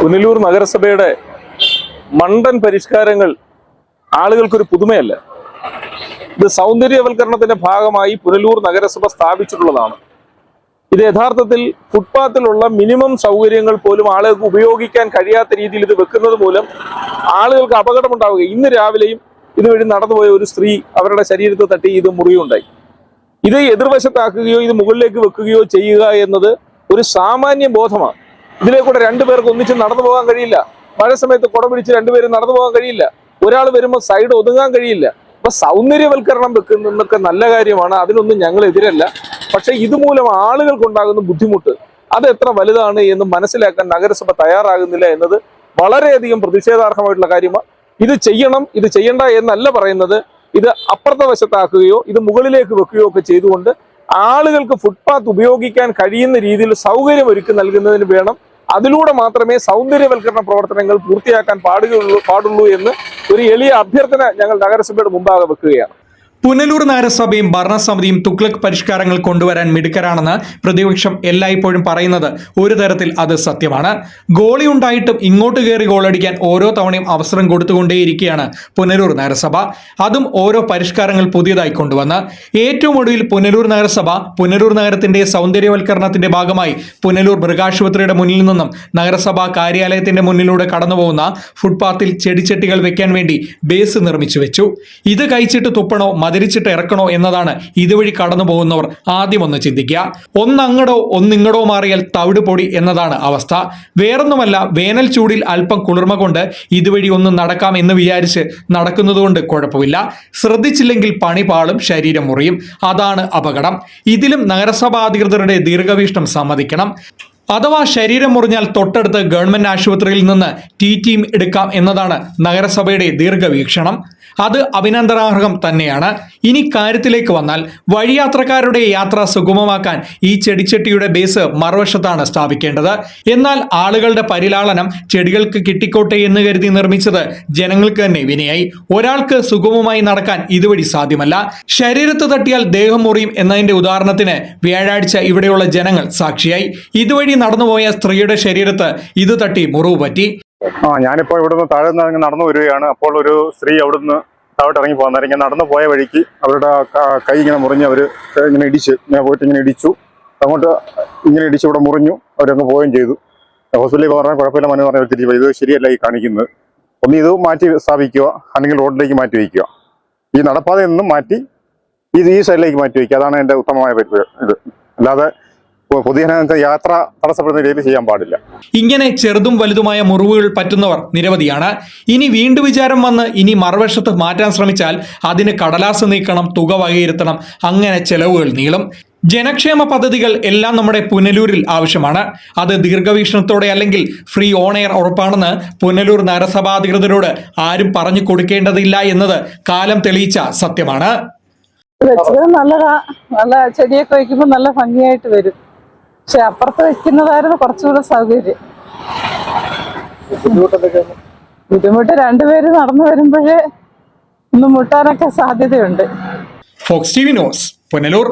പുനലൂർ നഗരസഭയുടെ മണ്ടൻ പരിഷ്കാരങ്ങൾ ആളുകൾക്കൊരു പുതുമയല്ല. ഇത് സൗന്ദര്യവൽക്കരണത്തിന്റെ ഭാഗമായി പുനലൂർ നഗരസഭ സ്ഥാപിച്ചിട്ടുള്ളതാണ്. ഇത് യഥാർത്ഥത്തിൽ ഫുട്പാത്തിലുള്ള മിനിമം സൗകര്യങ്ങൾ പോലും ആളുകൾക്ക് ഉപയോഗിക്കാൻ കഴിയാത്ത രീതിയിൽ ഇത് വെക്കുന്നത് മൂലം ആളുകൾക്ക് അപകടമുണ്ടാവുക ഇന്ന് രാവിലെയും ഇതുവഴി നടന്നുപോയ ഒരു സ്ത്രീ അവരുടെ ശരീരത്തെ തട്ടി ഇത് മുറിയുണ്ടായി. ഇത് എതിർവശത്താക്കുകയോ ഇത് മുകളിലേക്ക് വെക്കുകയോ ചെയ്യുക എന്നത് ഒരു സാമാന്യ ബോധമാണ്. ഇതിലെ കൂടെ രണ്ടുപേർക്ക് ഒന്നിച്ച് നടന്നു പോകാൻ കഴിയില്ല. മഴ സമയത്ത് കുട പിടിച്ച് രണ്ടുപേരും നടന്നു പോകാൻ കഴിയില്ല. ഒരാൾ വരുമ്പോൾ സൈഡ് ഒതുങ്ങാൻ കഴിയില്ല. അപ്പൊ സൗന്ദര്യവൽക്കരണം വെക്കുന്നതൊക്കെ നല്ല കാര്യമാണ്. അതിനൊന്നും ഞങ്ങൾ എതിരല്ല. പക്ഷെ ഇതുമൂലം ആളുകൾക്കുണ്ടാകുന്ന ബുദ്ധിമുട്ട് അത് എത്ര വലുതാണ് എന്ന് മനസ്സിലാക്കാൻ നഗരസഭ തയ്യാറാകുന്നില്ല എന്നത് വളരെയധികം പ്രതിഷേധാർഹമായിട്ടുള്ള കാര്യമാണ്. ഇത് ചെയ്യണം ഇത് ചെയ്യണ്ട എന്നല്ല പറയുന്നത്. ഇത് അപ്പുറത്തെ വശത്താക്കുകയോ ഇത് മുകളിലേക്ക് വെക്കുകയോ ഒക്കെ ചെയ്തുകൊണ്ട് ആളുകൾക്ക് ഫുട്പാത്ത് ഉപയോഗിക്കാൻ കഴിയുന്ന രീതിയിൽ സൗകര്യം ഒരുക്കി നൽകുന്നതിന് വേണം. അതിലൂടെ മാത്രമേ സൗന്ദര്യവൽക്കരണ പ്രവർത്തനങ്ങൾ പൂർത്തിയാക്കാൻ പാടുകയുള്ളൂ പാടുള്ളൂ എന്ന് ഒരു എളിയ അഭ്യർത്ഥന ഞങ്ങൾ നഗരസഭയുടെ മുമ്പാകെ വെക്കുകയാണ്. പുനലൂർ നഗരസഭയും ഭരണസമിതിയും തുക്ലക് പരിഷ്കാരങ്ങൾ കൊണ്ടുവരാൻ മിടുക്കരാണെന്ന് പ്രതിപക്ഷം എല്ലായ്പ്പോഴും പറയുന്നത് ഒരു തരത്തിൽ അത് സത്യമാണ്. ഗോളി ഉണ്ടായിട്ടും ഇങ്ങോട്ട് കയറി ഗോളടിക്കാൻ ഓരോ തവണയും അവസരം കൊടുത്തുകൊണ്ടേയിരിക്കുകയാണ് പുനലൂർ നഗരസഭ. അതും ഓരോ പരിഷ്കാരങ്ങൾ പുതിയതായി കൊണ്ടുവന്ന്. ഏറ്റവും ഒടുവിൽ പുനലൂർ നഗരസഭ പുനലൂർ നഗരത്തിന്റെ സൗന്ദര്യവൽക്കരണത്തിന്റെ ഭാഗമായി പുനലൂർ മൃഗാശുപത്രിയുടെ മുന്നിൽ നിന്നും നഗരസഭാ കാര്യാലയത്തിന്റെ മുന്നിലൂടെ കടന്നുപോകുന്ന ഫുട്പാത്തിൽ ചെടിച്ചട്ടികൾ വെക്കാൻ വേണ്ടി ബേസ് നിർമ്മിച്ചു വെച്ചു. ഇത് കഴിച്ചിട്ട് തുപ്പണോ? മതിരിച്ചിട്ട് ഇറക്കണോ എന്നതാണ് ഇതുവഴി കടന്നു പോകുന്നവർ ആദ്യം ഒന്ന് ചിന്തിക്കുക. ഒന്നങ്ങടോ ഒന്നിങ്ങടോ മാറിയാൽ തവിട് പൊടി എന്നതാണ് അവസ്ഥ. വേറൊന്നുമല്ല വേനൽ ചൂടിൽ അല്പം കുളിർമ കൊണ്ട് ഇതുവഴി ഒന്ന് നടക്കാം എന്ന് വിചാരിച്ച് നടക്കുന്നതുകൊണ്ട് കുഴപ്പമില്ല. ശ്രദ്ധിച്ചില്ലെങ്കിൽ പണി പാളും ശരീരം മുറിയും. അതാണ് അപകടം. ഇതിലും നഗരസഭാ അധികൃതരുടെ ദീർഘവീക്ഷണം സമ്മതിക്കണം. അഥവാ ശരീരം മുറിഞ്ഞാൽ തൊട്ടടുത്ത് ഗവൺമെന്റ് ആശുപത്രിയിൽ നിന്ന് ടി ടീം എടുക്കാം എന്നതാണ് നഗരസഭയുടെ ദീർഘവീക്ഷണം. അത് അഭിനന്ദനാർഹം തന്നെയാണ്. ഇനി കാര്യത്തിലേക്ക് വന്നാൽ വഴിയാത്രക്കാരുടെ യാത്ര സുഗമമാക്കാൻ ഈ ചെടിച്ചട്ടിയുടെ ബേസ് മറുവശത്താണ് സ്ഥാപിക്കേണ്ടത്. എന്നാൽ ആളുകളുടെ പരിലാളനം ചെടികൾക്ക് കിട്ടിക്കോട്ടെ എന്ന് കരുതി നിർമ്മിച്ചത് ജനങ്ങൾക്ക് തന്നെ വിനയായി. ഒരാൾക്ക് സുഗമമായി നടക്കാൻ ഇതുവഴി സാധ്യമല്ല. ശരീരത്ത് തട്ടിയാൽ ദേഹം മുറിയും എന്നതിന്റെ ഉദാഹരണത്തിന് വ്യാഴാഴ്ച ഇവിടെയുള്ള ജനങ്ങൾ സാക്ഷിയായി. ഇതുവഴി നടന്നുപോയ സ്ത്രീയുടെ ശരീരത്ത് ഇത് തട്ടി മുറിവ് പറ്റി. ആ ഞാനിപ്പോൾ ഇവിടുന്ന് താഴെ നിന്ന് നടന്നു വരികയാണ്. അപ്പോൾ ഒരു സ്ത്രീ അവിടുന്ന് താഴോട്ട് ഇറങ്ങി പോകുന്ന ഇങ്ങനെ നടന്നു പോയ വഴിക്ക് അവരുടെ കൈ ഇങ്ങനെ മുറിഞ്ഞ് അവർ ഇങ്ങനെ ഇടിച്ച് ഞാൻ പോയിട്ട് ഇങ്ങനെ ഇടിച്ചു. അങ്ങോട്ട് ഇങ്ങനെ ഇടിച്ച് ഇവിടെ മുറിഞ്ഞു. അവരങ്ങ് പോവുകയും ചെയ്തു. ഹോസ്പിറ്റലിൽ പറഞ്ഞാൽ കുഴപ്പമില്ല മനു പറഞ്ഞാൽ തിരിച്ചു. ഇത് ശരിയല്ല ഈ കാണിക്കുന്നത്. ഒന്ന് ഇത് മാറ്റി സ്ഥാപിക്കുക അല്ലെങ്കിൽ റോഡിലേക്ക് മാറ്റി വയ്ക്കുക. ഈ നടപ്പാതയിൽ നിന്നും മാറ്റി ഇത് ഈ സൈഡിലേക്ക് മാറ്റി വയ്ക്കുക. അതാണ് എന്റെ ഉത്തമമായ ഇത്. അല്ലാതെ പൊതുജനങ്ങൾക്ക് യാത്ര തടസ്സപ്പെടുന്ന രീതിയിൽ ചെയ്യാൻ പാടില്ല. ഇങ്ങനെ ചെറുതും വലുതുമായ മുറിവുകൾ പറ്റുന്നവർ നിരവധിയാണ്. ഇനി വീണ്ടും വിചാരം വന്ന് ഇനി മറുവശത്ത് മാറ്റാൻ ശ്രമിച്ചാൽ അതിന് കടലാസ് നീക്കണം തുക വകയിരുത്തണം അങ്ങനെ ചെലവുകൾ നീളും. ജനക്ഷേമ പദ്ധതികൾ എല്ലാം നമ്മുടെ പുനലൂരിൽ ആവശ്യമാണ്. അത് ദീർഘവീക്ഷണത്തോടെ അല്ലെങ്കിൽ ഫ്രീ ഓൺ എയർ ഉറപ്പാണെന്ന് പുനലൂർ നഗരസഭാ അധികൃതരോട് ആരും പറഞ്ഞു കൊടുക്കേണ്ടതില്ല എന്നത് കാലം തെളിയിച്ച സത്യമാണ്. നല്ല ചെടിയൊക്കെ വയ്ക്കുമ്പോൾ നല്ല ഭംഗിയായിട്ട് വരും. പക്ഷെ അപ്പുറത്ത് വെക്കുന്നതായിരുന്നു കുറച്ചുകൂടെ സൗകര്യം. ബുദ്ധിമുട്ട് രണ്ടുപേര് നടന്നു വരുമ്പോഴേ ഒന്ന് മുട്ടാനൊക്കെ സാധ്യതയുണ്ട്. Fox T V news Punalur